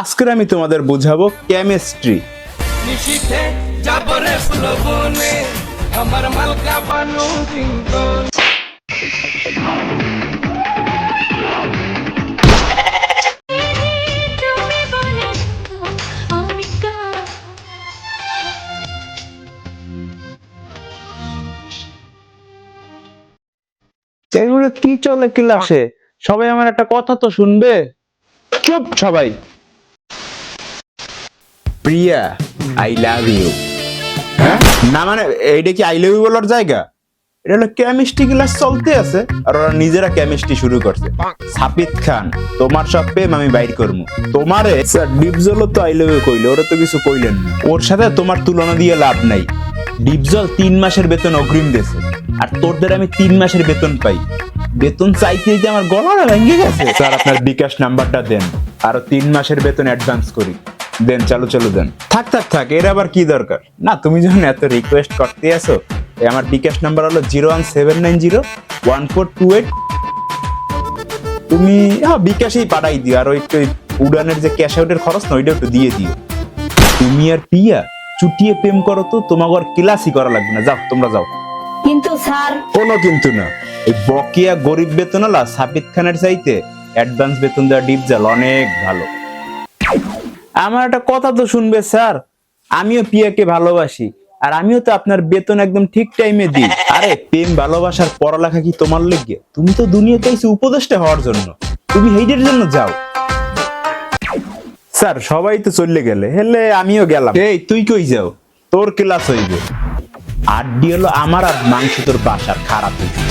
আজকের আমি তোমাদের বুঝাবো কেমিস্ট্রি নিশীথে যাবরে ফুলবনে আমার মালকা বানু জিঙ্গন তুমি বলে আমি কার এগুলো কি চলে ক্লাসে? সবাই আমার একটা কথা তো শুনবে। চুপ সবাই। প্রিয়া আই লাভ ইউ না মানে এইটা কি আই লাভ ইউ বলার জায়গা? এটা হলো কেমিস্ট্রি ক্লাস চলতে আছে আর ওরা নিজেরা কেমিস্ট্রি শুরু করছে। সাপিত খান তোমার সব প্রেম আমি বাইর করব। তোমারে স্যার ডিপজলও তো আই লাভ ইউ কইলো ওরা তো কিছু কইলেন না। ওর সাথে তোমার তুলনা দিয়ে লাভ নাই। ডিপজল তিন মাসের বেতন অগ্রিম দিয়েছে আর তোরদের আমি তিন মাসের বেতন পাই। বেতন চাইতে চাইতে আমার গলাটা ভেঙে গেছে। স্যার আপনার বিকাশ নাম্বারটা দেন আরও তিন মাসের বেতন অ্যাডভান্স করি। দেন চালু চালু দেন। থাক থাক থাক এর আবার কি দরকার? না তুমি যখন এত রিকোয়েস্ট করতে আসো আমার বিকাশ নাম্বার হলো zero one seven nine zero one four two eight তুমি হ্যাঁ বিকাশেই পাঠাই দিও আর ওই একটু উড়ানের যে ক্যাশ আউটের খরচ না ওইটা একটু দিয়ে দিও। তুমি আর পিয়া চুটিয়ে প্রেম করো তো তোমাকে আর ক্লাসই করা লাগবে না। যাও তোমরা যাও। কিন্তু স্যার কোনো কিন্তু না। এই বকেয়া গরিব বেতনওয়ালা সাবিত খানের চাইতে অ্যাডভান্স বেতন দেওয়া ডিপজাল অনেক ভালো। আমার একটা কথা তো শুনবে স্যার। আমিও পিয়াকে ভালোবাসি আর আমিও তো আপনার বেতন একদম ঠিক টাইমে দিই। আরে প্রেম ভালোবাসার পড়ালেখা কি তোমার লেগে? তুমি তো দুনিয়াতে এসে উপদেষ্টা হওয়ার জন্য। তুমি হেইডের জন্য যাও। স্যার সবাই তো চলে গেলে হেলে আমিও গেলাম। এই তুই কই যাও? তোর ক্লাস হইবে। আড্ডি হলো আমার আর মাংস তোর বাসার খারাপ হইছে।